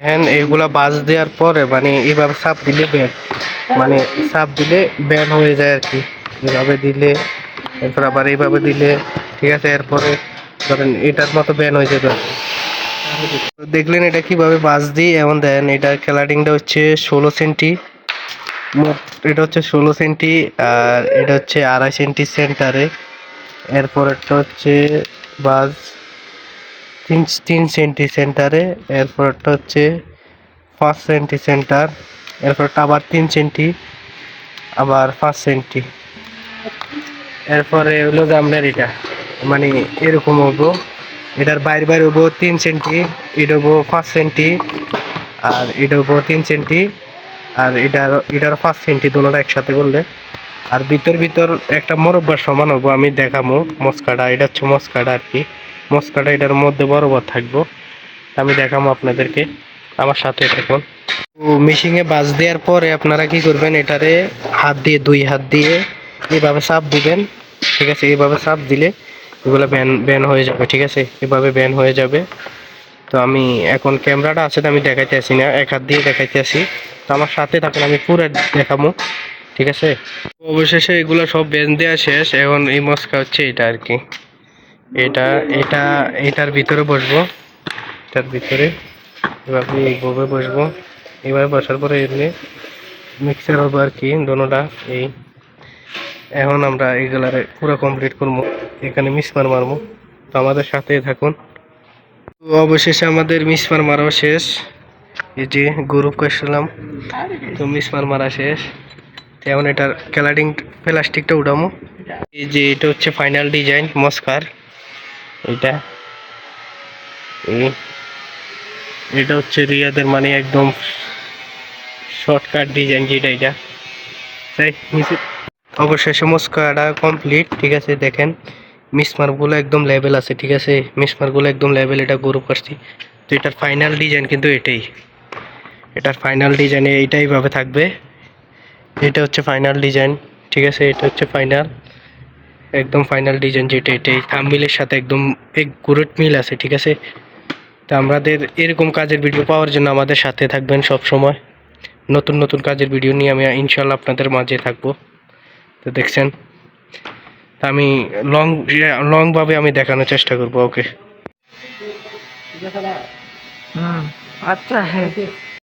হ্যান এইগুলা বাজ দেওয়ার পরে মানে এইভাবে সাপ দিলে ব্যান মানে সাপ দিলে ব্যান হয়ে যায় আর কি এইভাবে দিলে, এরপর আবার এইভাবে দিলে, ঠিক আছে, এরপরে ধরেন এটার মতো ব্যান হয়ে যাবে দেখলেন এটা কীভাবে বাজ দিই, এমন দেন এটার ক্যালারিংটা হচ্ছে ষোলো সেন্টি এটা হচ্ছে ষোলো সেন্টি, আর এটা হচ্ছে আড়াই সেন্টি সেন্টারে। এরপরেরটা হচ্ছে বাজ তিন তিন সেন্টি সেন্টারে এরপরটা হচ্ছে পাঁচ সেন্টি সেন্টার এরপরটা আবার তিন সেন্টি আবার পাঁচ সেন্টি এরপরে হলো আপনার এটা মানে এরকম হব। এটার বাইরে বাইরে হব তিন সেন্টি এটা হব পাঁচ সেন্টি আর এটা হব তিন সেন্টি আর এটার এটার পাঁচ সেন্টি দুটোটা একসাথে করলে। আর ভিতর ভিতর একটা মোরব্বার সমান হব, আমি দেখাবো মস্কাটা, এটা হচ্ছে মস্কাটা আর কি। মস্কাটা এটার মধ্যে বরাবর থাকব। আমি দেখাবো আপনাদেরকে। আমার সাথে থাকুন। মেশিনে বাজ দেওয়ার পরে আপনারা কি করবেন, এটারে হাত দিয়ে, দুই হাত দিয়ে এভাবে চাপ দিবেন, ঠিক আছে? এভাবে চাপ দিলে এগুলো ব্যান ব্যান হয়ে যাবে, ঠিক আছে? এভাবে ব্যান হয়ে যাবে। তো আমি এখন ক্যামেরাটা আছে তো আমি দেখাইতে আসি না, এক হাত দিয়ে দেখাইতে আসি। তো আমার সাথে থাকুন, আমি পুরো দেখাবো ঠিক আছে? অবশেষে এগুলো সব ব্যান দেওয়া শেষ। এখন এই মস্কা হচ্ছে এটা আর কি। এটা এটা, এটার ভিতরে বসবো। এটার ভিতরে এভাবে এইভাবে বসবো। এভাবে বসার পরে এমনি মিক্সার হবে আর কি, দোনোটা, এই। এখন আমরা এইগুলারে পুরো কমপ্লিট করব। এখানে মিসমার মারবো। তো আমাদের সাথে থাকুন। তো অবশেষে আমাদের মিসমার মারাও শেষ। এই যে গ্রুপ করছিলাম, তো মিসমার মারা শেষ। এখন এটার ক্যালারিং প্লাস্টিকটা উঠামো এই যে এটা হচ্ছে ফাইনাল ডিজাইন মস্কার। এটা? এটা হচ্ছে রিয়াদের মানে একদম শর্টকাট ডিজাইন যেটা এটা। তাই অবশেষে মস্কাটা কমপ্লিট ঠিক আছে, দেখেন। মিসমার্কগুলো একদম লেভেল আছে, ঠিক আছে? মিসমার্কগুলো একদম লেভেল এটা গ্রুপ করছি তো এটার ফাইনাল ডিজাইন কিন্তু এটাই। এটার ফাইনাল ডিজাইন এইটাই ভাবে থাকবে। এটা হচ্ছে ফাইনাল ডিজাইন ঠিক আছে? এটা হচ্ছে ফাইনাল একদম ফাইনাল ডিজাইন যেটা এটাই থাম্বিলের সাথে একদম এক গুরুট মিল আছে, ঠিক আছে? তা আমাদের এরকম কাজের ভিডিও পাওয়ার জন্য আমাদের সাথে থাকবেন সব সময় নতুন নতুন কাজের ভিডিও নিয়ে আমি ইনশাল্লাহ আপনাদের মাঝে থাকব। তো দেখছেন? তা আমি লং লংভাবে আমি দেখানোর চেষ্টা করব ওকে আচ্ছা। হ্যাঁ